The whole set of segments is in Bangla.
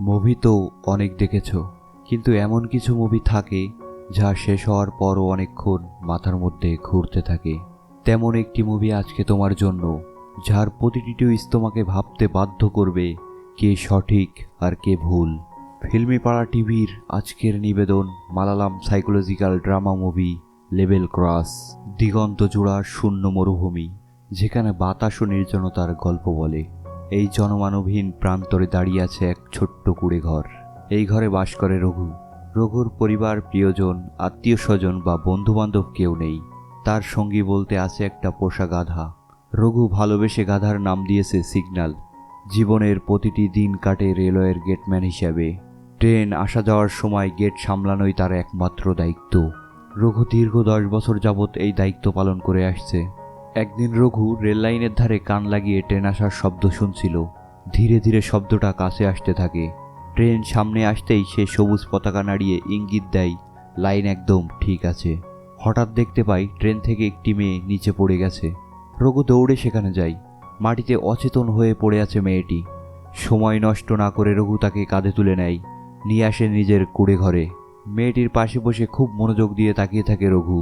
মুভি তো অনেক দেখেছ, কিন্তু এমন কিছু মুভি থাকে যা শেষ হওয়ার পরও অনেকক্ষণ মাথার মধ্যে ঘুরতে থাকে। তেমন একটি মুভি আজকে তোমার জন্য, যার প্রতিটি টুইস্ট তোমাকে ভাবতে বাধ্য করবে কে সঠিক আর কে ভুল। ফিল্মি পাড়া টিভির আজকের নিবেদন, Malayalam psychological drama movie level cross দিগন্ত জোড়া শূন্য মরুভূমি, যেখানে বাতাস ও নির্জনতার গল্প বলে। এই জনমানবহীন প্রান্তরে দাঁড়িয়ে আছে এক ছোট্ট কুড়ে ঘর এই ঘরে বাস করে রঘু। রঘুর পরিবার, প্রিয়জন, আত্মীয় স্বজন বা বন্ধুবান্ধব কেউ নেই। তার সঙ্গী বলতে আছে একটা পোষা গাধা। রঘু ভালোবেসে গাধার নাম দিয়েছে সিগন্যাল। জীবনের প্রতিটি দিন কাটে রেলওয়ের গেটম্যান হিসাবে। ট্রেন আসা যাওয়ার সময় গেট সামলানোই তার একমাত্র দায়িত্ব। রঘু দীর্ঘ দশ বছর যাবৎ এই দায়িত্ব পালন করে আসছে। একদিন রঘু রেল লাইনের ধারে কান লাগিয়ে ট্রেন আসার শব্দ শুনছিল। ধীরে ধীরে শব্দটা কাছে আসতে থাকে। ট্রেন সামনে আসতেই সে সবুজ পতাকা নাড়িয়ে ইঙ্গিত দেয়, লাইন একদম ঠিক আছে। হঠাৎ দেখতে পাই ট্রেন থেকে একটি মেয়ে নিচে পড়ে গেছে। রঘু দৌড়ে সেখানে যায়। মাটিতে অচেতন হয়ে পড়ে আছে মেয়েটি। সময় নষ্ট না করে রঘু তাকে কাঁধে তুলে নেয়, নিয়ে আসে নিজের কুড়ে ঘরে। মেয়েটির পাশে বসে খুব মনোযোগ দিয়ে তাকিয়ে থাকে রঘু।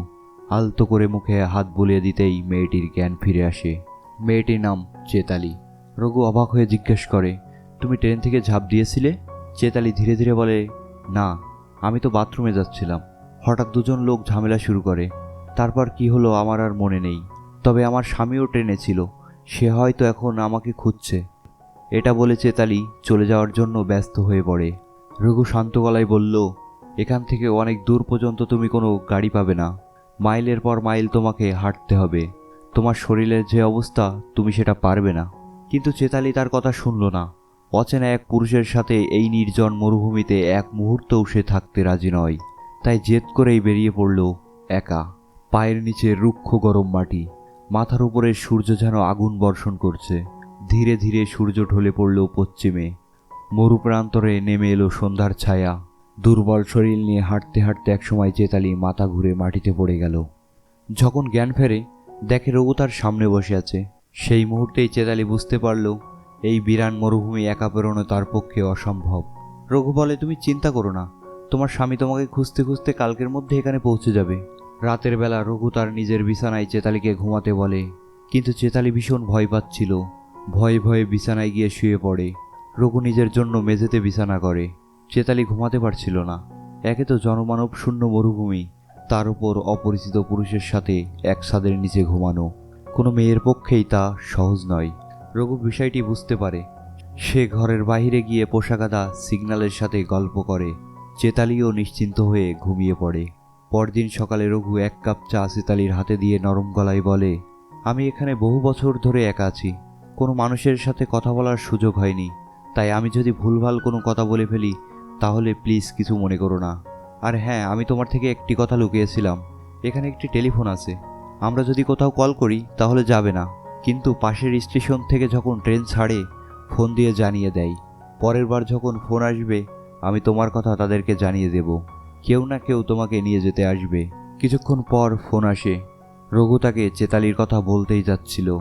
আলতো করে মুখে হাত বুলিয়ে দিতেই মেয়েটির জ্ঞান ফিরে আসে। মেয়েটির নাম চেতালি। রঘু অবাক হয়ে জিজ্ঞেস করে, তুমি ট্রেন থেকে ঝাঁপ দিয়েছিলে? চেতালি ধীরে ধীরে বলে, না, আমি তো বাথরুমে যাচ্ছিলাম। হঠাৎ দুজন লোক ঝামেলা শুরু করে। তারপর কি হলো আমার আর মনে নেই। তবে আমার স্বামীও ট্রেনে ছিল। সে হয়তো এখন আমাকে খুঁজছে। এটা বলে চেতালি চলে যাওয়ার জন্য ব্যস্ত হয়ে পড়ে। রঘু শান্ত গলায় বলল, এখান থেকে অনেক দূর পর্যন্ত তুমি কোনো গাড়ি পাবে না। মাইলের পর মাইল তোমাকে হাঁটতে হবে। তোমার শরীরের যে অবস্থা, তুমি সেটা পারবে না। কিন্তু চেতালি তার কথা শুনল না। অচেনা এক পুরুষের সাথে এই নির্জন মরুভূমিতে এক মুহূর্তও সে থাকতে রাজি নয়। তাই জেদ করেই বেরিয়ে পড়ল একা। পায়ের নিচে রুক্ষ গরম মাটি। মাথার উপরে সূর্য যেন আগুন বর্ষণ করছে। ধীরে ধীরে সূর্য ঢলে পড়ল পশ্চিমে। মরুপ্রান্তরে নেমে এলো সন্ধ্যার ছায়া। দুর্বল শরীর নিয়ে হাঁটতে হাঁটতে একসময় চেতালি মাথা ঘুরে মাটিতে পড়ে গেল। যখন জ্ঞান ফেরে, দেখে রঘু তার সামনে বসে আছে। সেই মুহূর্তেই চেতালি বুঝতে পারল, এই বিরান মরুভূমি একা পেরোনো তার পক্ষে অসম্ভব। রঘু বলে, তুমি চিন্তা করো না। তোমার স্বামী তোমাকে খুঁজতে খুঁজতে কালকের মধ্যে এখানে পৌঁছে যাবে। রাতের বেলা রঘু তার নিজের বিছানায় চেতালিকে ঘুমাতে বলে। কিন্তু চেতালি ভীষণ ভয় পাচ্ছিল। ভয়ে ভয়ে বিছানায় গিয়ে শুয়ে পড়ে। রঘু নিজের জন্য মেঝেতে বিছানা করে। চেতালি ঘুমাতে পারছিল না। একে তো জনমানব শূন্য মরুভূমি। তার উপর অপরিচিত পুরুষের সাথে এক ছাদের নিচে ঘুমানো। কোনো মেয়ের পক্ষেই তা সহজ নয়। রঘু বিষয়টি বুঝতে পারে। সে ঘরের বাইরে গিয়ে পোশাকাদা সিগন্যালের সাথে গল্প করে। চেতালিও নিশ্চিন্ত হয়ে ঘুমিয়ে পড়ে। পরদিন সকালে রঘু এক কাপ চা চেতালির হাতে দিয়ে নরম গলায় বলে, আমি এখানে বহু বছর ধরে একা আছি। কোনো মানুষের সাথে কথা বলার সুযোগ হয়নি। তাই আমি যদি ভুলভাল কোনো কথা বলে ফেলি তাহলে প্লিজ কিছু মনে করো না। আর হ্যাঁ আমি তোমার থেকে একটি কথা লুকিয়েছিলাম। এখানে একটি টেলিফোন আছে। আমরা যদি কোথাও কল করি, তাহলে যাবে না। কিন্তু পাশের স্টেশন থেকে যখন ট্রেন ছাড়ে, ফোন দিয়ে জানিয়ে দেয়। পরের বার যখন ফোন আসবে, আমি তোমার কথা তাদেরকে জানিয়ে দেব। কেউ না কেউ তোমাকে নিয়ে যেতে আসবে। কিছুক্ষণ পর ফোন আসে। রঘু তাকে চেতালির কথা বলতেই যাচ্ছিল।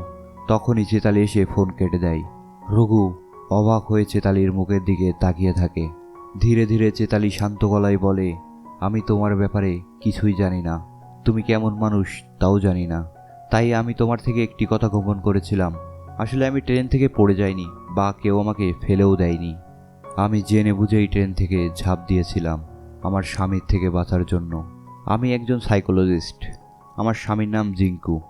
তখনই চেতালি এসে ফোন কেটে দেয়। রঘু, অবাক হয়ে চেতালির মুখের দিকে তাকিয়ে থাকে। ধীরে ধীরে চেতালি শান্ত গলায় বলে, আমি তোমার ব্যাপারে কিছুই জানি না। তুমি কেমন মানুষ তাও জানি না। তাই আমি তোমার থেকে একটি কথা গোপন করেছিলাম। আসলে আমি ট্রেন থেকে পড়ে যাইনি বা কেউ আমাকে ফেলেও দেয়নি। আমি জেনে বুঝেই ট্রেন থেকে ঝাঁপ দিয়েছিলাম আমার স্বামীর থেকে বাঁচার জন্য। আমি একজন সাইকোলজিস্ট। আমার স্বামীর নাম জিঙ্কু।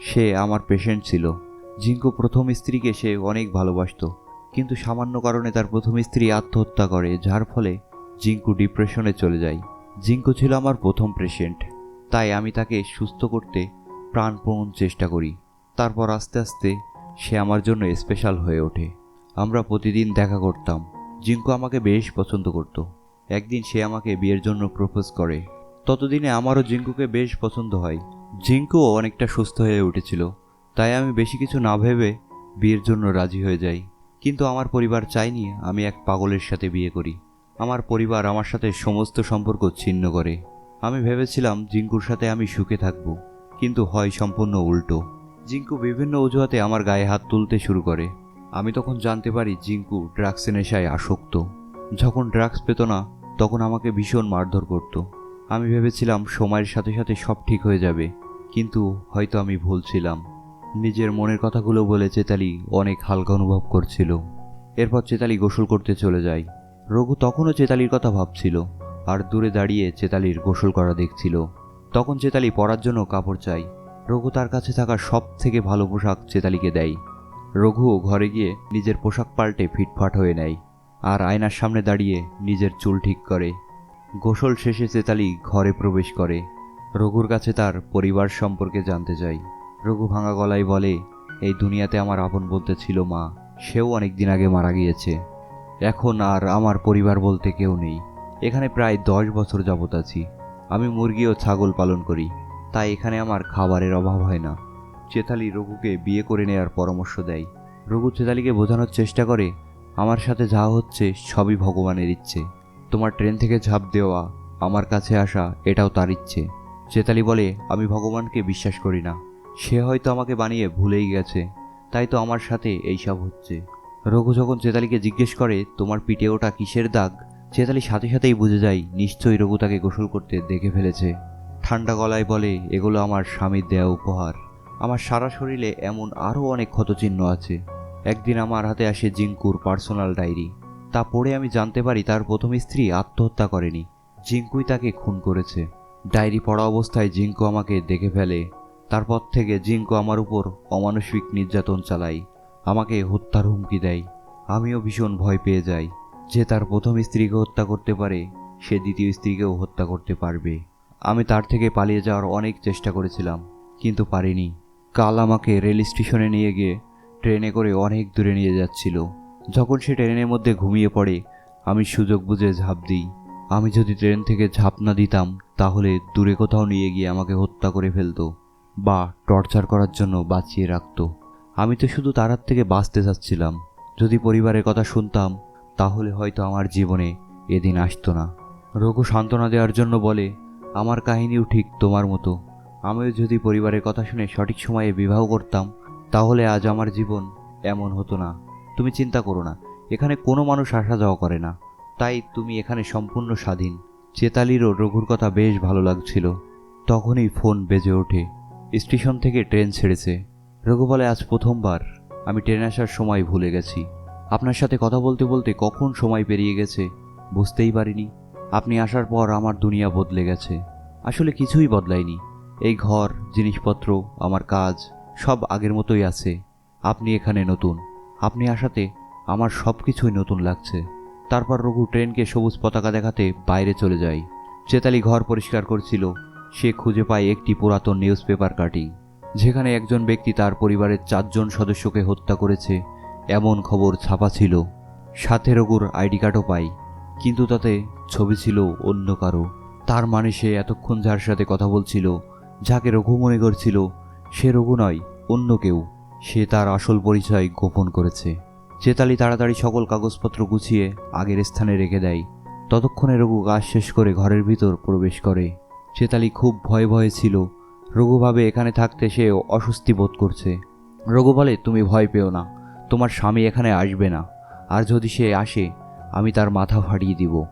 সে আমার পেশেন্ট ছিল। জিঙ্কু প্রথম স্ত্রীকে সে অনেক ভালোবাসতো। কিন্তু সামান্য কারণে তার প্রথম স্ত্রী আত্মহত্যা করে, যার ফলে জিঙ্কু ডিপ্রেশনে চলে যায়। জিঙ্কু ছিল আমার প্রথম পেশেন্ট তাই আমি তাকে সুস্থ করতে প্রাণপণ চেষ্টা করি। তারপর আস্তে আস্তে সে আমার জন্য স্পেশাল হয়ে ওঠে। আমরা প্রতিদিন দেখা করতাম। জিঙ্কু আমাকে বেশ পছন্দ করত। একদিন সে আমাকে বিয়ের জন্য প্রপোজ করে। ততদিনে আমারও জিঙ্কুকে বেশ পছন্দ হয়। জিঙ্কুও অনেকটা সুস্থ হয়ে উঠেছিল, তাই আমি বেশি কিছু না ভেবে বিয়ের জন্য রাজি হয়ে যাই। কিন্তু আমার পরিবার চায়নি আমি এক পাগলের সাথে বিয়ে করি। আমার পরিবার আমার সাথে সমস্ত সম্পর্ক ছিন্ন করে। আমি ভেবেছিলাম জিঙ্কুর সাথে আমি সুখে থাকব, কিন্তু হয় সম্পূর্ণ উল্টো। জিঙ্কু বিভিন্ন অজুহাতে আমার গায়ে হাত তুলতে শুরু করে। আমি তখন জানতে পারি জিঙ্কু ড্রাগসে নেশায় আসক্ত। যখন ড্রাগস পেত না, তখন আমাকে ভীষণ মারধর করত। আমি ভেবেছিলাম সময়ের সাথে সাথে সব ঠিক হয়ে যাবে, কিন্তু হয়তো আমি ভুল ছিলাম। নিজের মনের কথাগুলো বলে চেতালি অনেক হালকা অনুভব করছিল। এরপর চেতালি গোসল করতে চলে যায়। রঘু তখনও চেতালির কথা ভাবছিল আর দূরে দাঁড়িয়ে চেতালির গোসল করা দেখছিল। তখন চেতালি পরার জন্য কাপড় চাই রঘু তার কাছে থাকা সব থেকে ভালো পোশাক চেতালিকে দেয়। রঘুও ঘরে গিয়ে নিজের পোশাক পাল্টে ফিটফাট হয়ে নেয় আর আয়নার সামনে দাঁড়িয়ে নিজের চুল ঠিক করে। গোসল শেষে চেতালি ঘরে প্রবেশ করে। রঘুর কাছে তার পরিবার সম্পর্কে জানতে চাই রঘু ভাঙা গলায় বলে, এই দুনিয়াতে আমার আপন বলতে ছিল মা, সেও অনেক দিন আগে মারা গিয়েছে। এখন আর আমার পরিবার বলতে কেউ নেই। এখানে প্রায় দশ বছর যাবত আছি। আমি মুরগি ও ছাগল পালন করি, তাই এখানে আমার খাবারের অভাব হয় না। চেতালি রঘুকে বিয়ে করে নেওয়ার পরামর্শ দেয়। রঘু চেতালিকে বোঝানোর চেষ্টা করে, আমার সাথে যা হচ্ছে সবই ভগবানের ইচ্ছে। তোমার ট্রেন থেকে ঝাঁপ দেওয়া, আমার কাছে আসা, এটাও তার ইচ্ছে। চেতালি বলে, আমি ভগবানকে বিশ্বাস করি না। সে হয়তো আমাকে বানিয়ে ভুলেই গেছে, তাই তো আমার সাথে এইসব হচ্ছে। রঘু যখন চেতালিকে জিজ্ঞেস করে, তোমার পিঠে ওটা কিসের দাগ? চেতালি সাথে সাথেই বুঝে যায়, নিশ্চয়ই রঘু তাকে গোসল করতে দেখে ফেলেছে। ঠান্ডা গলায় বলে, এগুলো আমার স্বামীর দেয়া উপহার। আমার সারা শরীরে এমন আরও অনেক ক্ষতচিহ্ন আছে। একদিন আমার হাতে আসে জিঙ্কুর পার্সোনাল ডায়েরি। তা পড়ে আমি জানতে পারি তার প্রথম স্ত্রী আত্মহত্যা করেনি। জিঙ্কুই তাকে খুন করেছে। ডায়েরি পড়া অবস্থায় জিঙ্কু আমাকে দেখে ফেলে তারপর থেকে জিঙ্কো আমার উপর অমানসিক নির্যাতন চালায়, আমাকে হত্যার হুমকি দেয়। আমিও ভীষণ ভয় পেয়ে যাই যে তার প্রথম স্ত্রীকে হত্যা করতে পারে, সে দ্বিতীয় স্ত্রীকেও হত্যা করতে পারবে। আমি তার থেকে পালিয়ে যাওয়ার অনেক চেষ্টা করেছিলাম, কিন্তু পারিনি। কাল আমাকে রেল স্টেশনে নিয়ে গিয়ে ট্রেনে করে অনেক দূরে নিয়ে যাচ্ছিল। যখন সে ট্রেনের মধ্যে ঘুমিয়ে পড়ে, আমি সুযোগ বুঝে ঝাঁপ দিই। আমি যদি ট্রেন থেকে ঝাঁপ না দিতাম, তাহলে দূরে কোথাও নিয়ে গিয়ে আমাকে হত্যা করে ফেলতো। বা টর্চার করার জন্য বাঁচিয়ে রাখত। আমি তো শুধু তার হাত থেকে বাঁচতে চাচ্ছিলাম। যদি পরিবারের কথা শুনতাম, তাহলে হয়তো আমার জীবনে এদিন আসতো না। রঘু সান্ত্বনা দেওয়ার জন্য বলে, আমার কাহিনীও ঠিক তোমার মতো। আমিও যদি পরিবারের কথা শুনে সঠিক সময়ে বিবাহ করতাম, তাহলে আজ আমার জীবন এমন হতো না। তুমি চিন্তা করো না, এখানে কোনো মানুষ আসা যাওয়া করে না। তাই তুমি এখানে সম্পূর্ণ স্বাধীন। চেতালিরও রঘুর কথা বেশ ভালো লাগছিল। তখনই ফোন বেজে ওঠে। স্টেশন থেকে ট্রেন ছেড়েছে। রঘু বলে, আজ প্রথমবার। আমি ট্রেন আসার সময় ভুলে গেছি। আপনার সাথে কথা বলতে বলতে কখন সময় পেরিয়ে গেছে বুঝতেই পারিনি। আপনি আসার পর আমার দুনিয়া বদলে গেছে। আসলে কিছুই বদলায়নি। এই ঘর, জিনিসপত্র, আমার কাজ, সব আগের মতোই আছে। আপনি এখানে নতুন। আপনি আসাতে আমার সব কিছুই নতুন লাগছে। তারপর রঘু ট্রেনকে সবুজ পতাকা দেখাতে বাইরে চলে যায়। চেতালি ঘর পরিষ্কার করছিল। সে খুঁজে পায় একটি পুরাতন নিউজ পেপার কাটিং যেখানে একজন ব্যক্তি তার পরিবারের চারজন সদস্যকে হত্যা করেছে, এমন খবর ছাপা ছিল। সাথে রঘুর আইডি কার্ডও পাই কিন্তু তাতে ছবি ছিল অন্য কারও। তার মানে সে এতক্ষণ যার সাথে কথা বলছিল, যাকে রঘু মনে করছিল, সে রঘু নয়, অন্য কেউ। সে তার আসল পরিচয় গোপন করেছে। চেতালি তাড়াতাড়ি সকল কাগজপত্র গুছিয়ে আগের স্থানে রেখে দেয়। ততক্ষণে রঘু কাজ শেষ করে ঘরের ভিতর প্রবেশ করে। চেতালি খুব ভয়ে ভয়ে ছিল। রঘুভাবে এখানে থাকতে সে অস্বস্তি বোধ করছে। রঘু বলে, তুমি ভয় পেও না, তোমার স্বামী এখানে আসবে না। আর যদি সে আসে, আমি তার মাথা ফাটিয়ে দিব।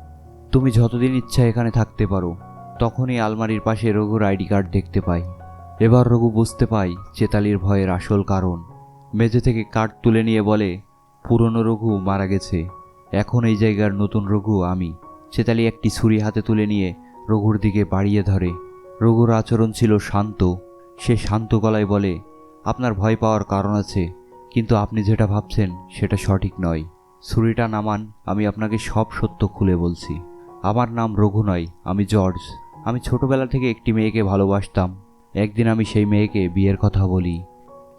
তুমি যতদিন ইচ্ছা এখানে থাকতে পারো, তখনই আলমারির পাশে রঘুর আইডি কার্ড দেখতে পাই। এবার রঘু বুঝতে পাই চেতালির ভয়ের আসল কারণ। মেঝে থেকে কার্ড তুলে নিয়ে বলে, পুরনো রঘু মারা গেছে। এখন এই জায়গার নতুন রঘু আমি। চেতালি একটি ছুরি হাতে তুলে নিয়ে রঘুর দিকে বাড়িয়ে ধরে। রঘুর আচরণ ছিল শান্ত। সে শান্ত গলায় বলে, আপনার ভয় পাওয়ার কারণ আছে, কিন্তু আপনি যেটা ভাবছেন সেটা সঠিক নয়। ছুরিটা নামান, আমি আপনাকে সব সত্য খুলে বলছি। আমার নাম রঘু নয়, আমি জর্জ। আমি ছোটবেলা থেকে একটি মেয়েকে ভালোবাসতাম। একদিন আমি সেই মেয়েকে বিয়ের কথা বলি।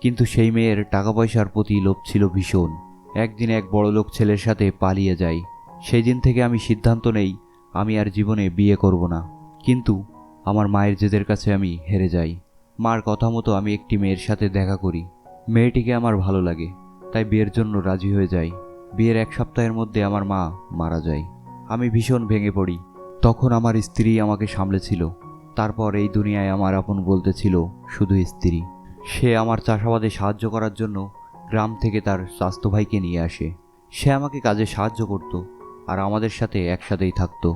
কিন্তু সেই মেয়ের টাকা পয়সার প্রতি লোভ ছিল ভীষণ। একদিন এক বড়লোক ছেলের সাথে পালিয়ে যাই সেই দিন থেকে আমি সিদ্ধান্ত নেই আমি আর জীবনে বিয়ে করব না। কিন্তু আমার মায়ের জেদের কাছে আমি হেরে যাই। মার কথা মতো আমি একটি মেয়ের সাথে দেখা করি। মেয়েটিকে আমার ভালো লাগে, তাই বিয়ের জন্য রাজি হয়ে যাই। বিয়ের এক সপ্তাহের মধ্যে আমার মা মারা যায়। আমি ভীষণ ভেঙে পড়ি। তখন আমার স্ত্রী আমাকে সামলেছিল। তারপর এই দুনিয়ায় আমার আপন বলতে ছিল শুধু স্ত্রী। সে আমার চাষাবাদে সাহায্য করার জন্য গ্রাম থেকে তার স্বাস্থ্য ভাইকে নিয়ে আসে। সে আমাকে কাজে সাহায্য করত আর আমাদের সাথে একসাথেই থাকতো।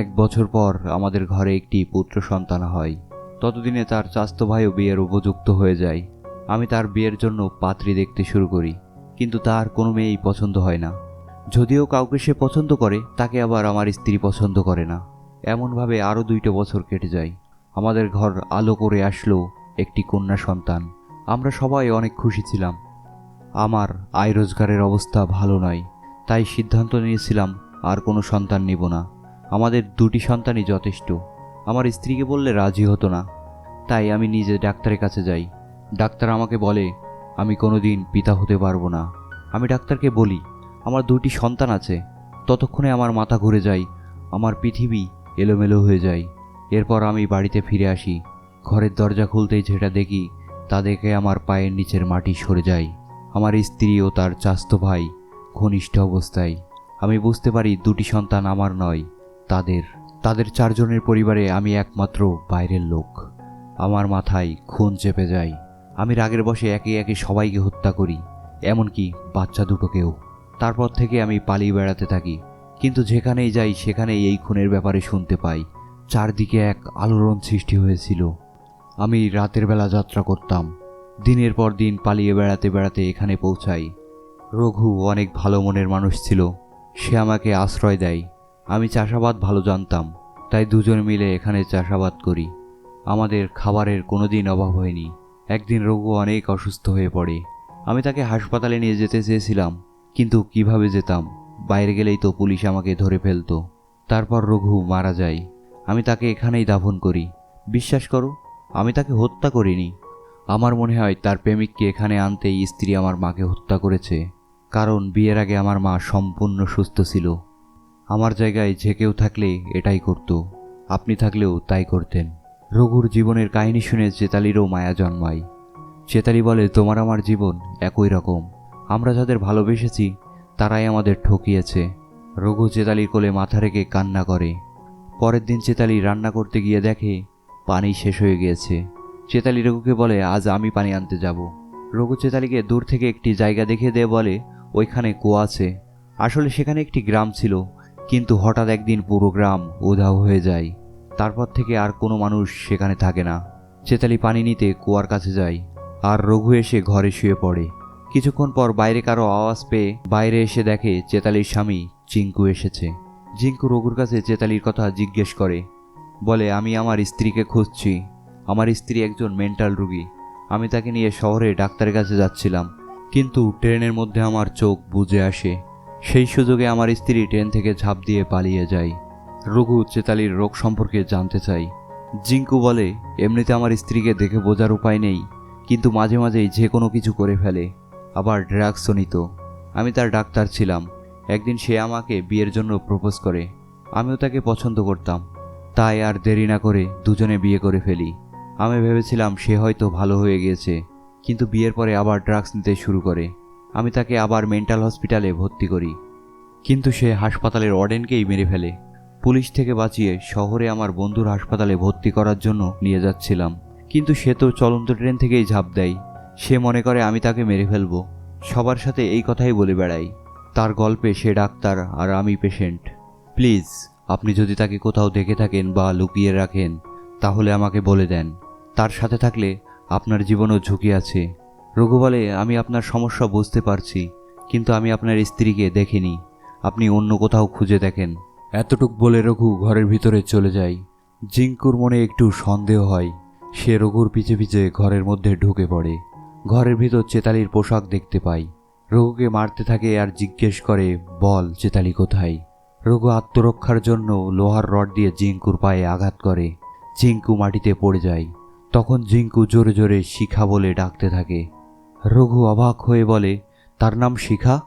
এক বছর পর আমাদের ঘরে একটি পুত্র সন্তান হয়। ততদিনে তার চাস্তো ভাইও বিয়ের উপযুক্ত হয়ে যায়। আমি তার বিয়ের জন্য পাত্রী দেখতে শুরু করি, কিন্তু তার কোনো মেয়েই পছন্দ হয় না। যদিও কাউকে সে পছন্দ করে, তাকে আবার আমার স্ত্রী পছন্দ করে না। এমনভাবে আরও দুইটা বছর কেটে যায়। আমাদের ঘর আলো করে আসলো একটি কন্যা সন্তান। আমরা সবাই অনেক খুশি ছিলাম। আমার আয় রোজগারের অবস্থা ভালো নয়, তাই সিদ্ধান্ত নিয়েছিলাম আর কোনো সন্তান নিব না। আমাদের দুটি সন্তানই যথেষ্ট। আমার স্ত্রীকে বললে রাজি হতো না। তাই আমি নিজে ডাক্তারের কাছে যাই। ডাক্তার আমাকে বলে, আমি কোনোদিন পিতা হতে পারব না। আমি ডাক্তারকে বলি, আমার দুটি সন্তান আছে। ততক্ষণে আমার মাথা ঘুরে যায়, আমার পৃথিবী এলোমেলো হয়ে যায়। এরপর আমি বাড়িতে ফিরে আসি। ঘরের দরজা খুলতেই যেটা দেখি তা দেখে আমার পায়ের নিচের মাটি সরে যায়। আমার স্ত্রী ও তার চাস্তো ভাই ঘনিষ্ঠ অবস্থায়। আমি বুঝতে পারি দুটি সন্তান আমার নয়। তাদের তাদের চারজনের পরিবারে আমি একমাত্র বাইরের লোক। আমার মাথায় খুন চেপে যায়। আমি রাগের বসে একে একে সবাইকে হত্যা করি, এমনকি বাচ্চা দুটোকেও। তারপর থেকে আমি পালিয়ে বেড়াতে থাকি। কিন্তু যেখানেই যাই, সেখানেই এই খুনের ব্যাপারে শুনতে পাই। চারদিকে এক আলোড়ন সৃষ্টি হয়েছিল। আমি রাতের বেলা যাত্রা করতাম। দিনের পর দিন পালিয়ে বেড়াতে বেড়াতে এখানে পৌঁছাই। রঘু অনেক ভালো মনের মানুষ ছিল। সে আমাকে আশ্রয় দেয়। আমি চাষাবাদ ভালো জানতাম, তাই দুজন মিলে এখানে চাষাবাদ করি। আমাদের খাবারের কোনো দিন অভাব হয়নি। একদিন রঘু অনেক অসুস্থ হয়ে পড়ে। আমি তাকে হাসপাতালে নিয়ে যেতে চেয়েছিলাম, কিন্তু কীভাবে যেতাম? বাইরে গেলেই তো পুলিশ আমাকে ধরে ফেলতো। তারপর রঘু মারা যায়। আমি তাকে এখানেই দাফন করি। বিশ্বাস করো, আমি তাকে হত্যা করিনি। আমার মনে হয় তার প্রেমিককে এখানে আনতেই স্ত্রী আমার মাকে হত্যা করেছে। কারণ বিয়ের আগে আমার মা সম্পূর্ণ সুস্থ ছিল। আমার জায়গায় যে কেউ থাকলে এটাই করত। আপনি থাকলেও তাই করতেন। রঘুর জীবনের কাহিনী শুনে চেতালিরও মায়া জন্মায়। চেতালি বলে, তোমার আমার জীবন একই রকম। আমরা যাদের ভালোবেসেছি, তারাই আমাদের ঠকিয়েছে। রঘু চেতালির কোলে মাথা রেখে কান্না করে। পরের দিন চেতালি রান্না করতে গিয়ে দেখে, পানি শেষ হয়ে গিয়েছে। চেতালি রঘুকে বলে, আজ আমি পানি আনতে যাব। রঘু চেতালিকে দূর থেকে একটি জায়গা দেখিয়ে দিয়ে বলে, ওইখানে কুয়া আছে। আসলে সেখানে একটি গ্রাম ছিল। কিন্তু হঠাৎ একদিন পুরো গ্রাম উধাও হয়ে যায়। তারপর থেকে আর কোনো মানুষ সেখানে থাকে না। চেতালি পানি নিতে কুয়ার কাছে যায় আর রঘু এসে ঘরে শুয়ে পড়ে। কিছুক্ষণ পর বাইরে কারও আওয়াজ পেয়ে বাইরে এসে দেখে চেতালির স্বামী চিঙ্কু এসেছে। জিঙ্কু রঘুর কাছে চেতালির কথা জিজ্ঞেস করে, বলে, আমি আমার স্ত্রীকে খুঁজছি। আমার স্ত্রী একজন মেন্টাল রুগী। আমি তাকে নিয়ে শহরে ডাক্তারের কাছে যাচ্ছিলাম। কিন্তু ট্রেনের মধ্যে আমার চোখ বুঝে আসে। সেই সুযোগে আমার স্ত্রী ট্রেন থেকে ঝাঁপ দিয়ে পালিয়ে যায়। রঘু চেতালির রোগ সম্পর্কে জানতে চাই জিঙ্কু বলে, এমনিতে আমার স্ত্রীকে দেখে বোঝার উপায় নেই, কিন্তু মাঝে মাঝেই যে কোনো কিছু করে ফেলে। আবার ড্রাগসও নিত। আমি তার ডাক্তার ছিলাম। একদিন সে আমাকে বিয়ের জন্য প্রপোজ করে। আমিও তাকে পছন্দ করতাম। তাই আর দেরি না করে দুজনে বিয়ে করে ফেলি। আমি ভেবেছিলাম সে হয়তো ভালো হয়ে গিয়েছে, কিন্তু বিয়ের পরে আবার ড্রাগস নিতে শুরু করে। আমি তাকে আবার মেন্টাল হসপিটালে ভর্তি করি। কিন্তু সে হাসপাতালের ওয়ার্ডেনকেই মেরে ফেলে। পুলিশ থেকে বাঁচিয়ে শহরে আমার বন্ধুর হাসপাতালে ভর্তি করার জন্য নিয়ে যাচ্ছিলাম। কিন্তু সে তো চলন্ত ট্রেন থেকেই ঝাঁপ দেয়। সে মনে করে আমি তাকে মেরে ফেলব। সবার সাথে এই কথাই বলে বেড়াই। তার গল্পে সে ডাক্তার আর আমি পেশেন্ট। প্লিজ, আপনি যদি তাকে কোথাও দেখে থাকেন বা লুকিয়ে রাখেন, তাহলে আমাকে বলে দেন। তার সাথে থাকলে আপনার জীবনও ঝুঁকি আছে। রঘু বলে, আমি আপনার সমস্যা বুঝতে পারছি, কিন্তু আমি আপনার স্ত্রীকে দেখিনি। আপনি অন্য কোথাও খুঁজে দেখেন। এতটুক বলে রঘু ঘরের ভিতরে চলে যায়। জিঙ্কুর মনে একটু সন্দেহ হয়। সে রঘুর পিছে পিছে ঘরের মধ্যে ঢুকে পড়ে। ঘরের ভিতর চেতালির পোশাক দেখতে পাই রঘুকে মারতে থাকে আর জিজ্ঞেস করে, বল, চেতালি কোথায়? রঘু আত্মরক্ষার জন্য লোহার রড দিয়ে জিঙ্কুর পায়ে আঘাত করে। জিঙ্কু মাটিতে পড়ে যায়। তখন জিঙ্কু জোরে জোরে শিখা বলে ডাকতে থাকে। রঘু অবাক হয়ে বলে, তার নাম শিখা?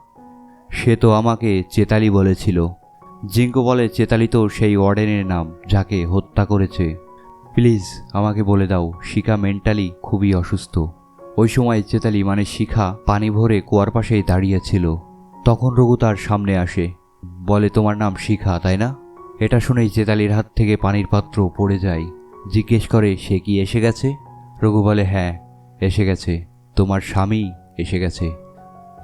সে তো আমাকে চেতালি বলেছিল। জিঙ্কু বলে, চেতালি তো সেই ওয়ার্ডেনের নাম যাকে হত্যা করেছে। প্লিজ আমাকে বলে দাও, শিখা মেন্টালি খুবই অসুস্থ। ওই সময় চেতালি মানে শিখা পানি ভরে কুয়ার পাশেই দাঁড়িয়েছিল। তখন রঘু তার সামনে আসে, বলে, তোমার নাম শিখা, তাই না? এটা শুনেই চেতালির হাত থেকে পানির পাত্র পড়ে যায়। জিজ্ঞেস করে, সে কি এসে গেছে? রঘু বলে হ্যাঁ এসে গেছে। তোমার স্বামী এসে গেছে।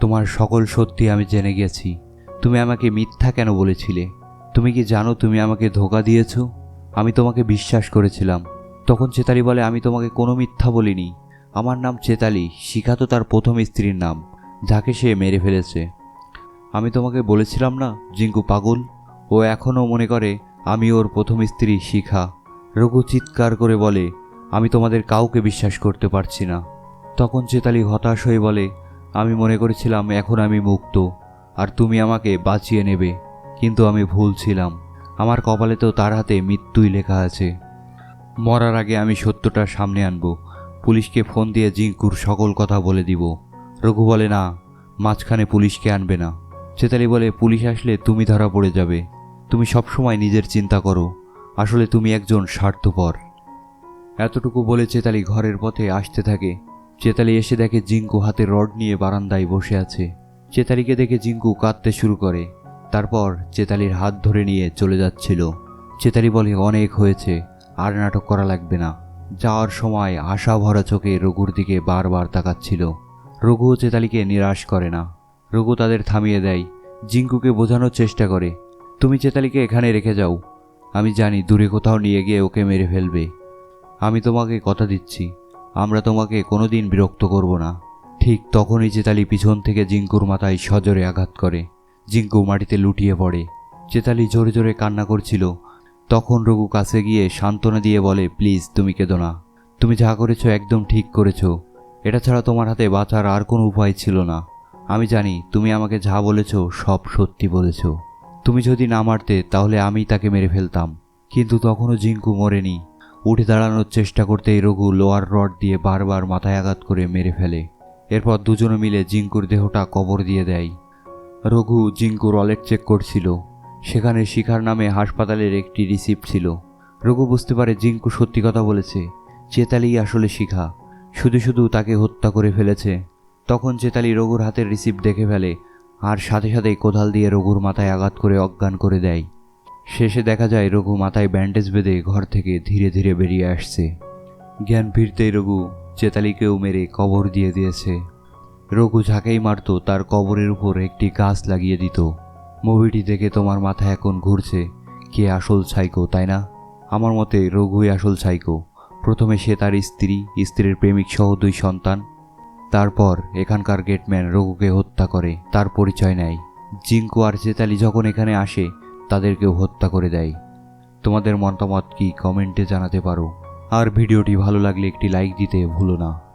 তোমার সকল সত্যি আমি জেনে গেছি। তুমি আমাকে মিথ্যা কেন বলেছিলে? তুমি কি জানো তুমি আমাকে ধোকা দিয়েছ? আমি তোমাকে বিশ্বাস করেছিলাম। তখন চেতালি বলে, আমি তোমাকে কোনো মিথ্যা বলিনি। আমার নাম চেতালি, শিখা তো তার প্রথম স্ত্রীর নাম, যাকে সে মেরে ফেলেছে। আমি তোমাকে বলেছিলাম না, জিঙ্কু পাগল? ও এখনও মনে করে, আমি ওর প্রথম স্ত্রী শিখা। রঘু চিৎকার করে বলে, আমি তোমাদের কাউকে বিশ্বাস করতে পারছি না। তখন চেতালি হতাশ হয়ে বলে, আমি মনে করেছিলাম এখন আমি মুক্ত, আর তুমি আমাকে বাঁচিয়ে নেবে, কিন্তু আমি ভুল ছিলাম। আমার কপালে তো তার হাতে মৃত্যুই লেখা আছে। মরার আগে আমি সত্যটা সামনে আনব। পুলিশকে ফোন দিয়ে জিঙ্কুর সকল কথা বলে দিব। রঘু বলে, না, মাঝখানে পুলিশকে আনবে না। চেতালি বলে, পুলিশ আসলে তুমি ধরা পড়ে যাবে। তুমি সবসময় নিজের চিন্তা করো। আসলে তুমি একজন স্বার্থপর। এতটুকু বলে চেতালি ঘরের পথে আসতে থাকে। চেতালি এসে দেখে জিঙ্কু হাতে রড নিয়ে বারান্দায় বসে আছে। চেতালিকে দেখে জিঙ্কু কাঁদতে শুরু করে। তারপর চেতালির হাত ধরে নিয়ে চলে যাচ্ছিল। চেতালি বলে, অনেক হয়েছে, আর নাটক করা লাগবে না। যাওয়ার সময় আশা ভরা চোখে রঘুর দিকে বারবার তাকাচ্ছিল। রঘু ও চেতালিকে নিরাশ করে না। রঘু তাদের থামিয়ে দেয়। জিঙ্কুকে বোঝানোর চেষ্টা করে, তুমি চেতালিকে এখানে রেখে যাও। আমি জানি দূরে কোথাও নিয়ে গিয়ে ওকে মেরে ফেলবে। আমি তোমাকে কথা দিচ্ছি। আমরা তোমাকে কোনোদিন বিরক্ত করব না। ঠিক তখনই চেতালি পিছন থেকে জিঙ্কুর মাথায় সজোরে আঘাত করে। জিঙ্কু মাটিতে লুটিয়ে পড়ে। চেতালি জোরে জোরে কান্না করছিল। তখন রঘু কাছে গিয়ে সান্ত্বনা দিয়ে বলে, প্লিজ, তুমি কেঁদো না। তুমি যা করেছ একদম ঠিক করেছ। এটা ছাড়া তোমার হাতে বাঁচার আর কোনো উপায় ছিল না। আমি জানি তুমি আমাকে যা বলেছ সব সত্যি বলেছ। তুমি যদি না মারতে, তাহলে আমি তাকে মেরে ফেলতাম। কিন্তু তখনও জিঙ্কু মরেনি। উঠে দাঁড়ানোর চেষ্টা করতেই রঘু লোয়ার রড দিয়ে বারবার মাথায় আঘাত করে মেরে ফেলে। এরপর দুজনে মিলে জিঙ্কুর দেহটা কবর দিয়ে দেয়। রঘু জিঙ্কুর ওয়ালেট চেক করছিল। সেখানে শিখার নামে হাসপাতালের একটি রিসিপ্ট ছিল। রঘু বুঝতে পারে জিঙ্কু সত্যি কথা বলেছে, চেতালি আসলে শিখা। শুধু শুধু তাকে হত্যা করে ফেলেছে। তখন চেতালি রঘুর হাতের রিসিপ্ট দেখে ফেলে, আর সাথে সাথেই কোদাল দিয়ে রঘুর মাথায় আঘাত করে অজ্ঞান করে দেয়। শেষে দেখা যায় রঘু মাথায় ব্যান্ডেজ বেঁধে ঘর থেকে ধীরে ধীরে বেরিয়ে আসছে। জ্ঞান ফিরতেই রঘু চেতালিকেও মেরে কবর দিয়ে দিয়েছে। রঘু যাকেই মারত, তার কবরের উপর একটি গাছ লাগিয়ে দিত। মুভিটি দেখে তোমার মাথা এখন ঘুরছে, কে আসল সাইকো তাই না? আমার মতে রঘুই আসল সাইকো প্রথমে সে তার স্ত্রী, স্ত্রীর প্রেমিক সহ দুই সন্তান। তারপর এখানকার গেটম্যান রঘুকে হত্যা করে, তার পরিচয় নেয়। জিঙ্কু আর চেতালি যখন এখানে আসে তাদেরকেও হত্যা করে দেয়। তোমাদের মতামত কি কমেন্টে জানাতে পারো। আর ভিডিওটি ভালো লাগলে একটি লাইক দিতে ভুলো না।